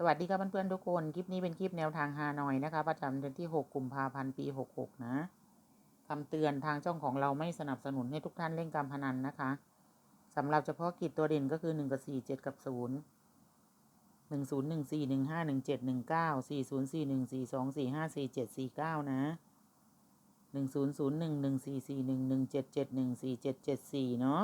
สวัสดีครับเพื่อนๆทุกคน คลิปนี้เป็นคลิปแนวทางฮานอยนะคะ ประจำเดือนที่ 6 กุมภาพันธ์ ปี 66 นะคำเตือนทางช่องของเราไม่สนับสนุนให้ทุกท่านเล่นการพนันนะคะสำหรับเฉพาะกิจตัวเด่นก็คือ 1 กับ 4 7 กับ 0 1 0 1 4 1 5 1 7 1 9 4 0 4 1 4 2 4 5 4 7 4 9 นะ 1 0 0 1 1 4 4 1 1 7 7 1 4 7 7 4 เนาะ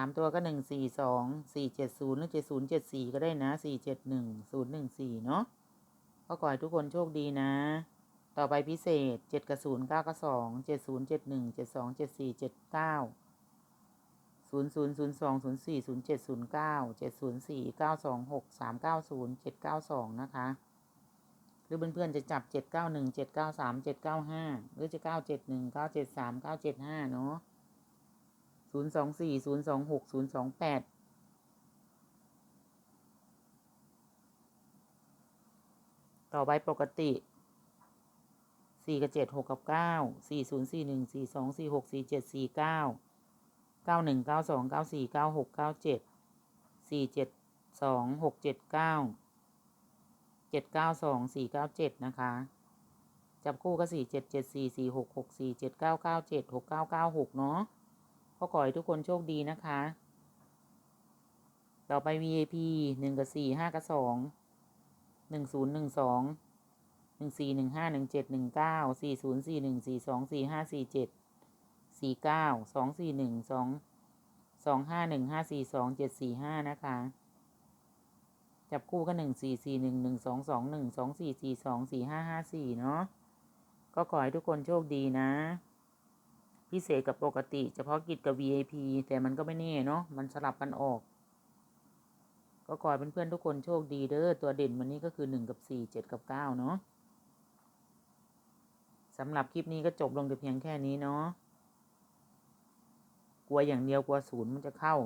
ามตัวก็หนึ่งสี่สองสี่เจ็ดศูนย์หรือเจ็ดศูนย์เจ็ดสี่ก็ได้นะสี่เจ็ดหนึ่งศูนย์หนึ่งสี่เนาะก็ขอให้ทุกคนโชคดีนะ ต่อไปพิเศษเจ็ดกับศูนย์เก้ากับสองเจ็ดศูนย์เจ็ดหนึ่งเจ็ดสองเจ็ดสี่เจ็ดเก้าศูนย์ศูนย์ศูนย์สองศูนย์สี่ศูนย์เจ็ดศูนย์เก้าเจ็ดศูนย์สี่เก้าสองหกสามเก้าศูนย์เจ็ดเก้าสองนะคะ หรือเพื่อนๆจะจับเจ็ดเก้าหนึ่งเจ็ดเก้าสามเจ็ดเก้าห้าหรือจะเก้าเจ็ดหนึ่งเก้าเจ็ดสามเก้าเจ็ดห้าเนาะ ศูนย์สองสี่ศูนย์สองหกศูนย์สองแปดต่อไปปกติสี่กับเจ็ดหกกับเก้าสี่ศูนย์สี่หนึ่งสี่สองสี่หกสี่เจ็ดสี่เก้าเก้าหนึ่งเก้าสองเก้าสี่เก้าหกเก้าเจ็ดสี่เจ็ดสองหกเจ็ดเก้าเจ็ดเก้าสองสี่เก้าเจ็ดนะคะ จับคู่ก็สี่เจ็ดเจ็ดสี่สี่หกหกสี่เจ็ดเก้าเก้าเจ็ดหกเก้าเก้าหกเนาะ ก็ขอให้ทุกคนโชคดีนะคะ ต่อไป VIP หนึ่งกับสี่ห้ากับสองหนึ่งศูนย์หนึ่งสองหนึ่งสี่หนึ่งห้าหนึ่งเจ็ดหนึ่งเก้าสี่ศูนย์สี่หนึ่งสี่สองสี่ห้าสี่เจ็ดสี่เก้าสองสี่หนึ่งสองสองห้าหนึ่งห้าสี่สองเจ็ดสี่ห้านะคะ จับคู่ก็หนึ่งสี่สี่หนึ่งหนึ่งสองสองหนึ่งสองสี่สี่สองสี่ห้าห้าสี่เนาะก็ขอให้ทุกคนโชคดีนะ พิเศษกับปกติ เฉพาะกิจกับ VIP แต่มันก็ไม่แน่เนาะมันสลับกันออก ก็ขอให้เพื่อนๆทุกคนโชคดีเด้อตัวเด่นวันนี้ก็คือหนึ่งกับสี่เจ็ดกับเก้าเนาะสำหรับคลิปนี้ก็จบลงแต่เพียงแค่นี้เนาะกลัวอย่างเดียวกลัวศูนย์มันจะเข้า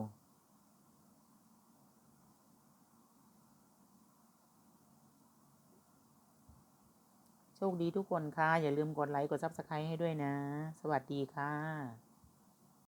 โชคดีทุกคนค่ะ อย่าลืมกดไลค์ กดซับสไครต์ให้ด้วยนะ สวัสดีค่ะ